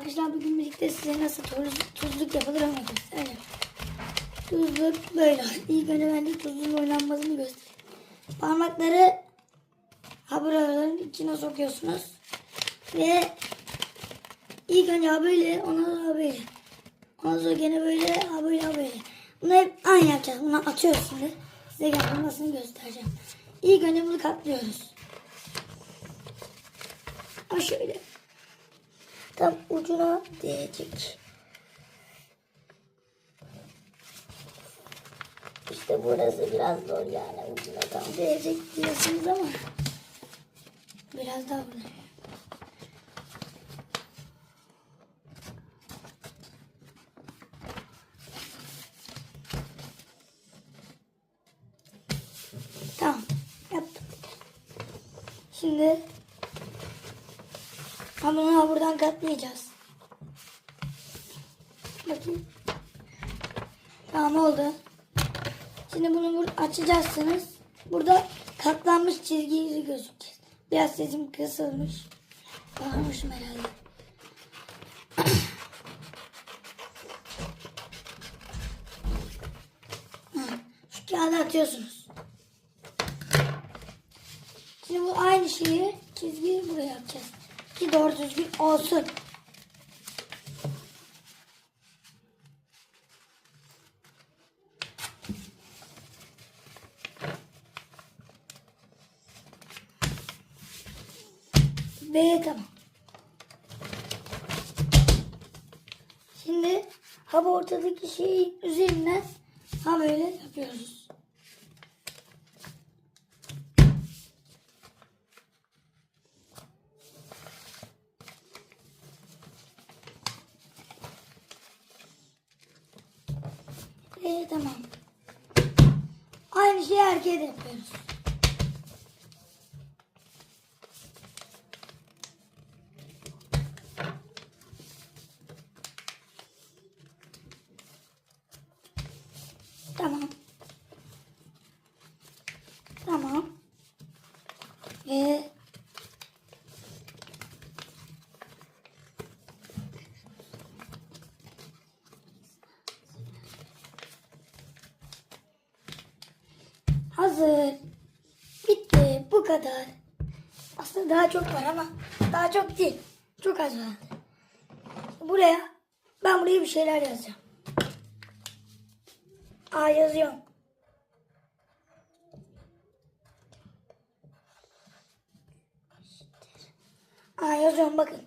Arkadaşlar bugün birlikte size nasıl tuz, tuzluk yapılır onu göstereceğim. Tuzluk böyle. İlk önce ben de tuzluğun oynanmasını göstereyim. Parmakları haburaların içine sokuyorsunuz. Ve ilk önce ha böyle, ondan sonra ha böyle. Ondan sonra gene böyle, ha böyle, ha böyle. Bunu hep aynı yapacağız. Bunu atıyoruz şimdi. Size yapılmasını göstereceğim. İlk önce bunu katlıyoruz. Ha şöyle. Tam ucuna değecek. İşte burası biraz zor yani ucuna tam değecek diyorsunuz ama biraz daha buraya. Tamam yaptık. Şimdi Hamurunu buradan katlayacağız. Bakayım. Tamam oldu. Şimdi bunu bur- açacaksınız. Burada katlanmış çizgi gözükecek. Biraz sesim kısılmış. Bağırmışım herhalde. Ha, Şu kağıdı atıyorsunuz. Şimdi bu aynı şeyi çizgiyi buraya yapacağız. Ki doğru düzgün olsun. Ve tamam. Şimdi ha bu ortadaki şeyin üzerinden ha böyle yapıyoruz. Ve tamam. Aynı şeyi erkeğe de yapıyoruz. Tamam. Ve hazır. Bitti. Bu kadar. Aslında daha çok var ama daha çok değil. Çok az var. Buraya ben buraya bir şeyler yazacağım. Aa yazıyorum. Aa yazıyorum bakın.